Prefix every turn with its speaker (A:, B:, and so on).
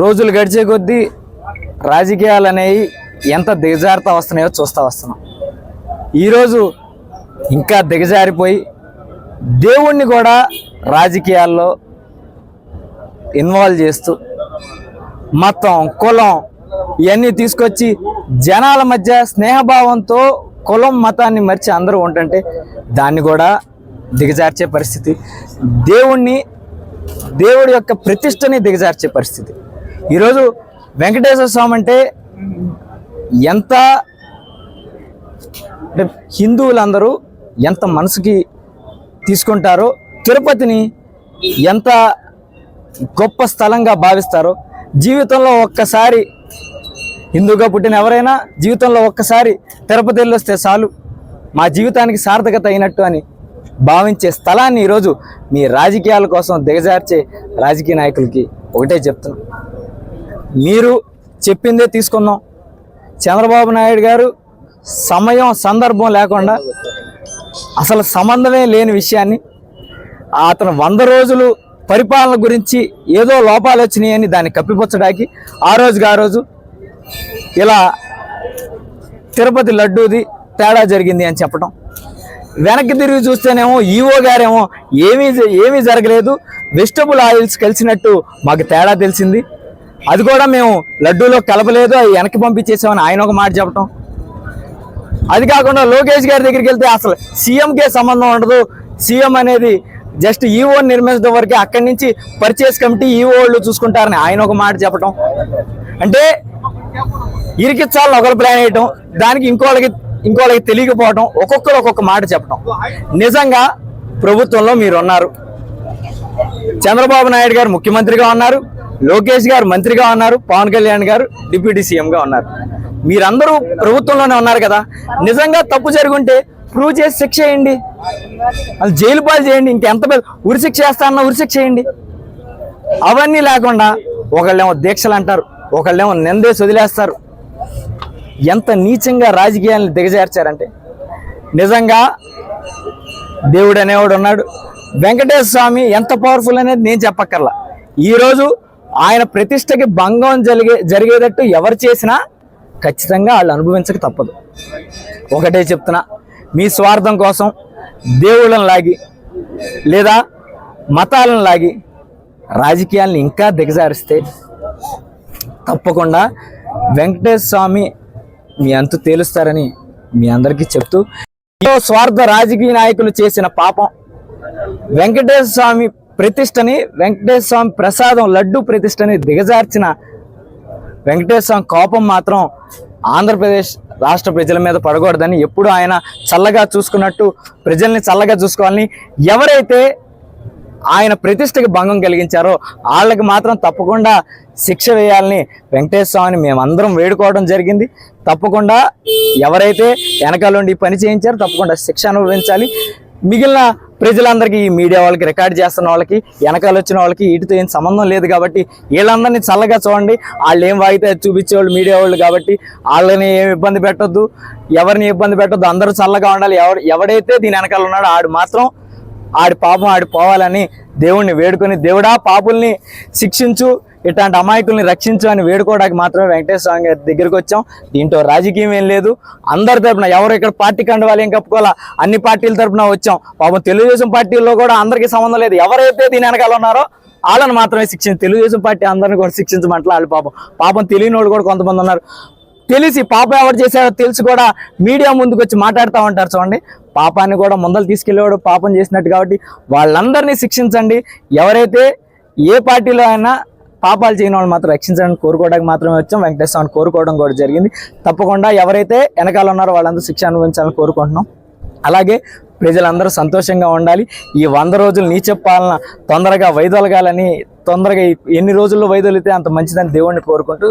A: రోజులు గడిచే కొద్దీ రాజకీయాలు అనేవి ఎంత దిగజారుతా వస్తున్నాయో చూస్తూ వస్తున్నాం. ఈరోజు ఇంకా దిగజారిపోయి దేవుణ్ణి కూడా రాజకీయాల్లో ఇన్వాల్వ్ చేస్తూ మతం కులం ఇవన్నీ తీసుకొచ్చి జనాల మధ్య స్నేహభావంతో కులం మతాన్ని మర్చి అందరూ ఉంటుంటే దాన్ని కూడా దిగజార్చే పరిస్థితి. దేవుణ్ణి దేవుడి యొక్క ప్రతిష్టని దిగజార్చే పరిస్థితి. ఈరోజు వెంకటేశ్వర స్వామి అంటే ఎంత అంటే హిందువులందరూ ఎంత మనసుకి తీసుకుంటారో తిరుపతిని ఎంత గొప్ప స్థలంగా భావిస్తారో జీవితంలో ఒక్కసారి హిందూగా పుట్టిన ఎవరైనా జీవితంలో ఒక్కసారి తిరుపతి వెళ్ళి వస్తే చాలు. మా జీవితానికి సార్థకత అయినట్టు అని భావించే స్థలాన్ని ఈరోజు మీ రాజకీయాల కోసం దిగజార్చే రాజకీయ నాయకులకి ఒకటే చెప్తున్నాను మీరు చెప్పిందే తీసుకుందాం. చంద్రబాబు నాయుడు గారు సమయం సందర్భం లేకుండా అసలు సంబంధమే లేని విషయాన్ని అతను వంద రోజులు పరిపాలన గురించి ఏదో లోపాలు వచ్చినాయని దాన్ని కప్పిపుచ్చడానికి ఆ రోజుగా ఆ రోజు ఇలా తిరుపతి లడ్డూది తేడా జరిగింది అని చెప్పడం వెనక్కి తిరిగి చూస్తేనేమో ఈఓ గారేమో ఏమీ ఏమీ జరగలేదు. వెజిటబుల్ ఆయిల్స్ కలిసినట్టు మాకు తేడా తెలిసింది. అది కూడా మేము లడ్డూలో కలపలేదు అవి వెనక్కి పంపించేసామని ఆయన ఒక మాట చెప్పడం అది కాకుండా లోకేష్ గారి దగ్గరికి వెళ్తే అసలు సీఎంకే సంబంధం ఉండదు. సీఎం అనేది జస్ట్ ఈఓ నిర్మించడం వరకే అక్కడి నుంచి పర్చేస్ కమిటీ ఈఓ వాళ్ళు చూసుకుంటారని ఆయన ఒక మాట చెప్పడం అంటే ఇరికిచ్చాలని ఒకరు ప్లాన్ వేయటం దానికి ఇంకోళ్ళకి ఇంకోళ్ళకి తెలియకపోవడం ఒక్కొక్కరు ఒక్కొక్క మాట చెప్పడం నిజంగా ప్రభుత్వంలో మీరు ఉన్నారు చంద్రబాబు నాయుడు గారు ముఖ్యమంత్రిగా ఉన్నారు. లోకేష్ గారు మంత్రిగా ఉన్నారు పవన్ కళ్యాణ్ గారు డిప్యూటీ సీఎంగా ఉన్నారు. మీరందరూ ప్రభుత్వంలోనే ఉన్నారు కదా. నిజంగా తప్పు జరుగుంటే ప్రూవ్ చేసి శిక్ష చేయండి అది జైలు పాలు చేయండి. ఇంకెంత పెద్ద ఉరిశిక్ష చేస్తా అన్న ఉరిశిక్ష చేయండి అవన్నీ లేకుండా ఒకళ్ళేమో దీక్షలు అంటారు ఒకళ్ళేమో నిందేసి వదిలేస్తారు. ఎంత నీచంగా రాజకీయాలను దిగజార్చారంటే. నిజంగా దేవుడు అనేవాడు ఉన్నాడు. వెంకటేశ్వర స్వామి ఎంత పవర్ఫుల్ అనేది నేను చెప్పక్కర్లా. ఈరోజు ఆయన ప్రతిష్టకి భంగం జరిగే జరిగేటట్టు ఎవరు చేసినా ఖచ్చితంగా వాళ్ళు అనుభవించక తప్పదు. ఒకటే చెప్తున్నా మీ స్వార్థం కోసం దేవుళ్ళని లాగి లేదా మతాలను లాగి రాజకీయాలను ఇంకా దిగజారిస్తే తప్పకుండా వెంకటేశ్వర స్వామి మీ అంతు తేలుస్తారని మీ అందరికీ చెప్తూ ఏదో స్వార్థ రాజకీయ నాయకులు చేసిన పాపం వెంకటేశ్వర స్వామి ప్రతిష్టని వెంకటేశ్వర స్వామి ప్రసాదం లడ్డు ప్రతిష్టని దిగజార్చిన వెంకటేశ్వర స్వామి కోపం మాత్రం ఆంధ్రప్రదేశ్ రాష్ట్ర ప్రజల మీద పడకూడదని ఎప్పుడు ఆయన చల్లగా చూసుకున్నట్టు ప్రజల్ని చల్లగా చూసుకోవాలని ఎవరైతే ఆయన ప్రతిష్టకి భంగం కలిగించారో వాళ్ళకి మాత్రం తప్పకుండా శిక్ష వేయాలని వెంకటేశ్వర స్వామిని మేమందరం వేడుకోవడం జరిగింది. తప్పకుండా ఎవరైతే వెనకాలండి ఈ పని చేయించారో తప్పకుండా శిక్ష అనుభవించాలి. మిగిలిన ప్రజలందరికీ ఈ మీడియా వాళ్ళకి రికార్డ్ చేస్తున్న వాళ్ళకి వెనకాల వచ్చిన వాళ్ళకి వీటితో ఏం సంబంధం లేదు కాబట్టి వీళ్ళందరినీ చల్లగా చూడండి. వాళ్ళు ఏం వాగితే చూపించేవాళ్ళు మీడియా వాళ్ళు కాబట్టి వాళ్ళని ఏం ఇబ్బంది పెట్టొద్దు. ఎవరిని ఇబ్బంది పెట్టొద్దు. అందరూ చల్లగా ఉండాలి. ఎవడు ఎవడైతే దీని వెనకాల ఉన్నాడో ఆడు మాత్రం ఆడి పాపం ఆడి పోవాలని దేవుణ్ణి వేడుకొని దేవుడా పాపుల్ని శిక్షించు ఇట్లాంటి అమాయకుల్ని రక్షించు అని వేడుకోవడానికి మాత్రమే వెంకటేశ్వర స్వామి గారి దగ్గరికి వచ్చాం. దీంట్లో రాజకీయం ఏం లేదు. అందరి తరపున ఎవరు ఇక్కడ పార్టీ కండవాలి ఏం కప్పుకోవాలా? అన్ని పార్టీల తరపున వచ్చాం. పాపం తెలుగుదేశం పార్టీల్లో కూడా అందరికీ సంబంధం లేదు. ఎవరైతే దీని వెనకాల ఉన్నారో వాళ్ళని మాత్రమే శిక్షించి. తెలుగుదేశం పార్టీ అందరిని కూడా శిక్షించమంటలా వాళ్ళు పాపం. పాపం తెలియని వాళ్ళు కూడా కొంతమంది ఉన్నారు. తెలిసి పాప ఎవరు చేశాడో తెలిసి కూడా మీడియా ముందుకు వచ్చి మాట్లాడుతూ ఉంటారు చూడండి. పాపాన్ని కూడా ముందలు తీసుకెళ్ళేవాడు పాపం చేసినట్టు కాబట్టి వాళ్ళందరినీ శిక్షించండి. ఎవరైతే ఏ పార్టీలో అయినా పాపాలు చేయని వాళ్ళు మాత్రం రక్షించడానికి కోరుకోవడానికి మాత్రమే వచ్చాం. వెంకటేశ్వర స్వామిని కోరుకోవడం కూడా జరిగింది. తప్పకుండా ఎవరైతే వెనకాల ఉన్నారో వాళ్ళందరూ శిక్ష అనుభవించాలని కోరుకుంటున్నాం. అలాగే ప్రజలందరూ సంతోషంగా ఉండాలి. ఈ వంద రోజులు నీచ పాలన తొందరగా వైదొలగాలని తొందరగా ఎన్ని రోజుల్లో వైదొలితే అంత మంచిదని దేవుణ్ణి కోరుకుంటూ